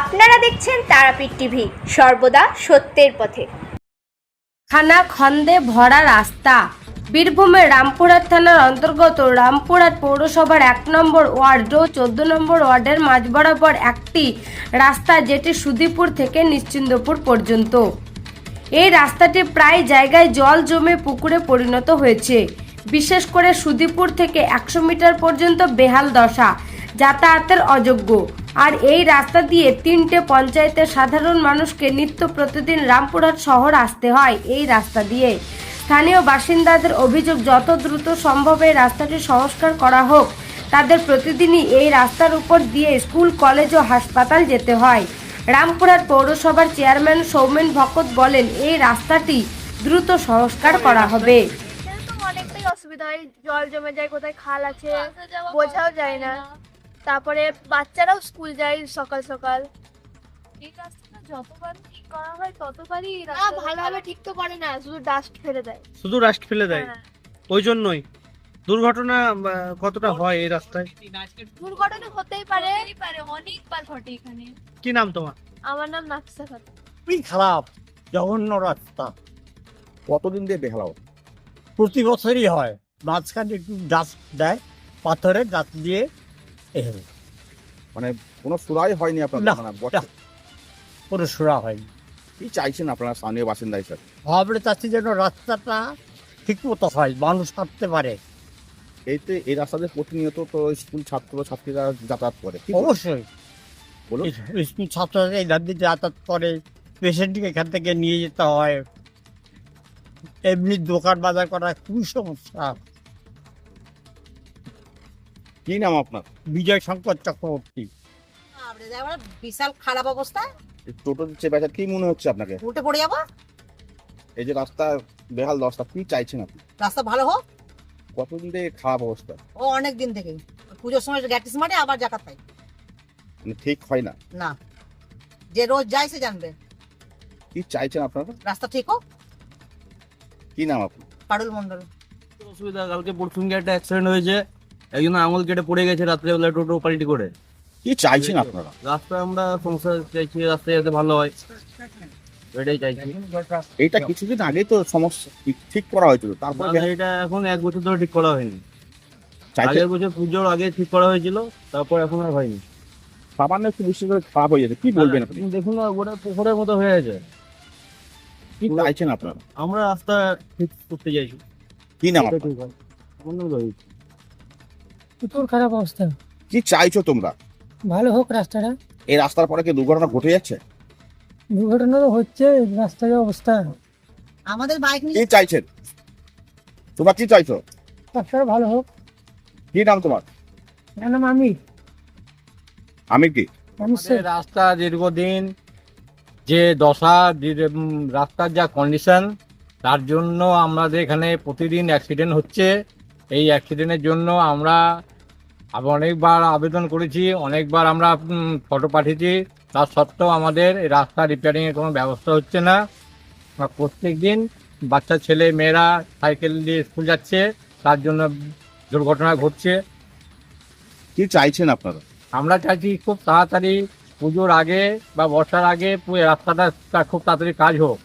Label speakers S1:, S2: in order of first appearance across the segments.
S1: আপনারা দেখছেন তারাপীঠ টিভি, সর্বদা সত্যের পথে।
S2: খানা খন্দে ভরা রাস্তা। বীরভূমের রামপুরহাট থানার অন্তর্গত রামপুরহাট পৌরসভার এক নম্বর ওয়ার্ড ও চোদ্দ নম্বর ওয়ার্ডের মাঝ বরাবর একটি রাস্তা যেটি সুদীপুর থেকে নিশ্চিন্দপুর পর্যন্ত। এই রাস্তাটি প্রায় জায়গায় জল জমে পুকুরে পরিণত হয়েছে। বিশেষ করে সুদীপুর থেকে একশো মিটার পর্যন্ত বেহাল দশা, যাতায়াতের অযোগ্য। আর এই রাস্তা দিয়ে তিনটে পঞ্চায়েতের সাধারণ মানুষকে নিত্য প্রতিদিন রামপুরহাট শহর আসতে হয় এই রাস্তা দিয়ে। স্থানীয় বাসিন্দাদের অভিযোগ, যত দ্রুত সম্ভব এই রাস্তাটি সংস্কার করা হোক, তাদের প্রতিদিনই এই রাস্তার উপর দিয়ে স্কুল, কলেজ ও হাসপাতাল যেতে হয়। রামপুরহাট পৌরসভার চেয়ারম্যান সৌমেন ভকত বলেন, এই রাস্তাটি দ্রুত সংস্কার করা হবে।
S3: অনেকটাই অসুবিধা হয়, জল জমে যায়, কোথায় খাল আছে, বোঝাও যায় না। তারপরে বাচ্চারাও স্কুল যায় সকাল সকাল।
S4: এই রাস্তাটা যতবার ঠিক করা হয় ততবারই এই
S3: না
S4: রাস্তাটা
S3: ভালোভাবে ঠিক তো করে না শুধু ডাস্ট ফেলে দেয়।
S5: শুধু রাস্ট ফেলে দেয়?
S3: হ্যাঁ।
S5: ওই জন্যই দুর্ঘটনা আহ, কতটা হয় এই রাস্তায়?
S3: দুর্ঘটনা হতেই পারে।
S4: হতেই পারে অনেকবার ঘটে এখানে।
S5: কি নাম তোমার?
S3: আমার নাম নাকসা খাতুন।
S6: খুবই খারাপ জঘন্য রাস্তা।
S7: কতদিন দিয়ে বেহালাও
S6: প্রতি বছরই হয়। মাঝখানে একটু ডাস্ট দেয় পাথরে গাছ দিয়ে এভাবে।
S7: মানে কোনো সুরাই হয়নি
S6: না,
S7: আপনাদের মানে
S6: না। কোনো সুরা হয়নি।
S7: কি চাইছেন আপনারা স্থানীয় বাসিন্দা হিসাবে
S6: ভাবলে চাচ্ছি যেন রাস্তাটা ঠিক মতো হয় মানুষ হাঁটতে পারে।
S7: এইতে এই রাস্তাতে প্রতিনিয়ত তো স্কুল ছাত্র ছাত্রীরা যাতায়াত করে। কি
S6: অবশ্যই।
S7: বলুন।
S6: স্কুল ছাত্ররা এই দাবি যাতায়াত করে পেশেন্টকে এখান থেকে নিয়ে যেতে হয়। এমনি দোকান বাজার করা খুবই সমস্যা।
S7: কি নাম আপনার?
S6: বিজয় শঙ্কর চক্রবর্তী।
S8: বিশাল খারাপ অবস্থা।
S7: এই টোটো চেপে কি মনে হচ্ছে আপনাকে?
S8: উল্টে পড়ে যাব?
S7: এই যে রাস্তা বেহাল দশটা কি চাইছেন আপনি?
S8: রাস্তা ভালো হোক।
S7: কতদিন থেকে খারাপ অবস্থা?
S8: ও অনেক দিন থেকে পুজোর সময় গ্যাটিস মারে আবার জাকাত পাই
S7: মানে ঠিক হয় না?
S8: না। যে রোজ যায় সে জানবে।
S7: কি চাইছেন আপনারা?
S8: রাস্তা ঠিক হোক।
S7: কি নাম আপনার?
S8: পারুল মন্ডল
S9: অসুবিধা কালকে পরশুদিন একটা অ্যাক্সিডেন্ট হয়েছে। একজন আঙুল কেটে পড়ে গেছে রাত্রেবেলা টোটো পাল্টি করে।
S7: কি চাইছেন আপনারা?
S9: রাস্তা আমরা সংসার চাইছি রাস্তা যাতে ভালো হয়। এটাই চাইছি।
S7: এইটা কিছুদিন আগেই তো সমস্যা ঠিক- করা হয়েছিল তারপর
S9: এটা এখন এক বছর ধরে ঠিক করা হয়নি। আগের বছর পুজোর আগে ঠিক করা হয়েছিল তারপর এখন আর হয়নি।
S7: সামান্য একটু বৃষ্টি করে খারাপ হয়ে কি বলবেন আপনি?
S9: দেখুন না ওটা পুকুরের মতো হয়ে আছে।
S7: কি চাইছেন আপনারা?
S9: আমরা রাস্তা ঠিক করতে চাইছি।
S7: কি নাম আপনার?
S9: আমার নাম রোহিত।
S10: প্রচুর খারাপ অবস্থা।
S7: কি চাইছো তোমরা?
S10: ভালো হোক রাস্তাটা।
S7: এই রাস্তার পরে কি দুর্ঘটনা ঘটে যাচ্ছে?
S10: দুর্ঘটনা তো হচ্ছে রাস্তার অবস্থা।
S8: আমাদের বাইক
S7: কি
S8: নিয়ে
S7: চাইছেন? তোমরা কি চাইছো?
S10: রাস্তাটা ভালো হোক।
S7: কি নাম তোমার?
S10: কেন আমি
S7: আমি কি?
S10: মানুষের
S9: আমাদের রাস্তা দীর্ঘদিন যে দশা যে- রাস্তার যা কন্ডিশন তার জন্য আমাদের এখানে প্রতিদিন অ্যাক্সিডেন্ট হচ্ছে। এই অ্যাক্সিডেন্টের জন্য আমরা অনেকবার আবেদন করেছি অনেকবার আমরা ফটো পাঠিয়েছি। তার সত্ত্বেও আমাদের এই রাস্তা রিপেয়ারিংয়ের কোনো ব্যবস্থা হচ্ছে না। প্রত্যেক দিন বাচ্চা ছেলে মেয়েরা সাইকেল দিয়ে স্কুল যাচ্ছে তার জন্য দুর্ঘটনা ঘটছে।
S7: কি চাইছেন আপনারা?
S9: আমরা চাইছি খুব তাড়াতাড়ি পুজোর আগে বা বর্ষার আগে রাস্তাটা খুব তাড়াতাড়ি কাজ হোক।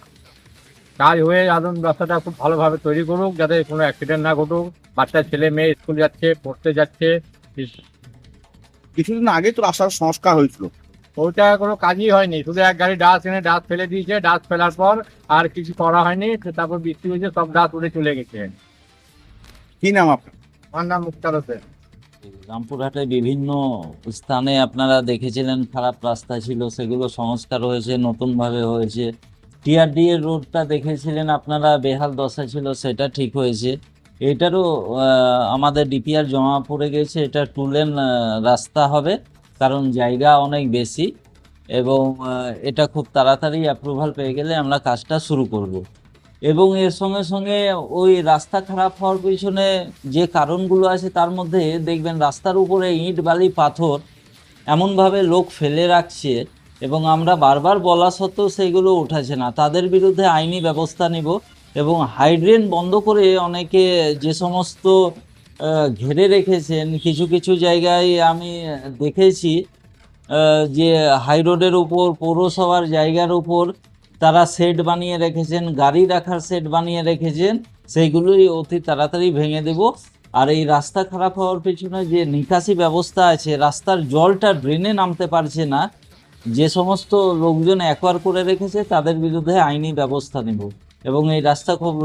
S9: কাজ হয়ে আদম রাস্তাটা খুব ভালোভাবে তৈরি করুক যাতে কোনো অ্যাক্সিডেন্ট না ঘটুক। বাচ্চা ছেলে মেয়ে স্কুল যাচ্ছে পড়তে যাচ্ছে
S7: কিছুদিন আগে তো রাস্তার সংস্কার হয়েছিল।
S9: ওইটা কোনো কাজই হয়নি। শুধু এক গাড়ি ডাস্ট এনে ডাস্ট ফেলে দিয়েছে ডাস্ট ফেলার পর আর কিছু করা হয়নি। তারপর বৃষ্টি হয়েছে সব ডাস্ট উড়ে চলে গেছে।
S7: কি নাম আপনার?
S9: আমার নাম মুক্তার হোসেন।
S11: রামপুরহাটে বিভিন্ন স্থানে আপনারা দেখেছিলেন খারাপ রাস্তা ছিল সেগুলো সংস্কার হয়েছে নতুনভাবে হয়েছে। টিআরডি এর রোডটা দেখেছিলেন আপনারা, বেহাল দশা ছিল, সেটা ঠিক হয়েছে। এটারও আমাদের ডিপিআর জমা পড়ে গেছে, এটা টু লেন রাস্তা হবে, কারণ জায়গা অনেক বেশি এবং এটা খুব তাড়াতাড়ি অ্যাপ্রুভাল পেয়ে গেলে আমরা কাজটা শুরু করব। এবং এর সঙ্গে সঙ্গে ওই রাস্তা খারাপ হওয়ার পিছনে যে কারণগুলো আছে, তার মধ্যে দেখবেন রাস্তার উপরে ইট, বালি, পাথর এমনভাবে লোক ফেলে রাখছে এবং আমরা বারবার বলা সত্ত্বেও সেইগুলো উঠাছে না। তাদের বিরুদ্ধে আইনি ব্যবস্থা নিব এবং হাইড্রেন বন্ধ করে অনেকে যে সমস্ত ঘেরে রেখেছেন, কিছু কিছু জায়গায় আমি দেখেছি যে হাই রোডের উপর, পৌরসভার জায়গার উপর তারা সেট বানিয়ে রেখেছেন, গাড়ি রাখার সেট বানিয়ে রেখেছেন, সেইগুলোই অতি তাড়াতাড়ি ভেঙে দেব। আর এই রাস্তা খারাপ হওয়ার পেছনে যে নিকাশি ব্যবস্থা আছে, রাস্তার জলটা ড্রেনে নামতে পারছে না যে সমস্ত লোকজন অ্যাকোয়ার করে রেখেছে, তাদের বিরুদ্ধে আইনি ব্যবস্থা নেব। এবং এই রাস্তা খুব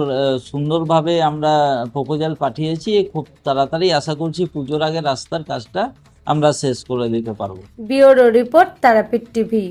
S11: সুন্দরভাবে আমরা প্রপোজাল পাঠিয়েছি, খুব তাড়াতাড়ি আশা করছি পুজোর আগে রাস্তার কাজটা আমরা শেষ করে দিতে পারব।
S2: Bureau report Tarapith TV.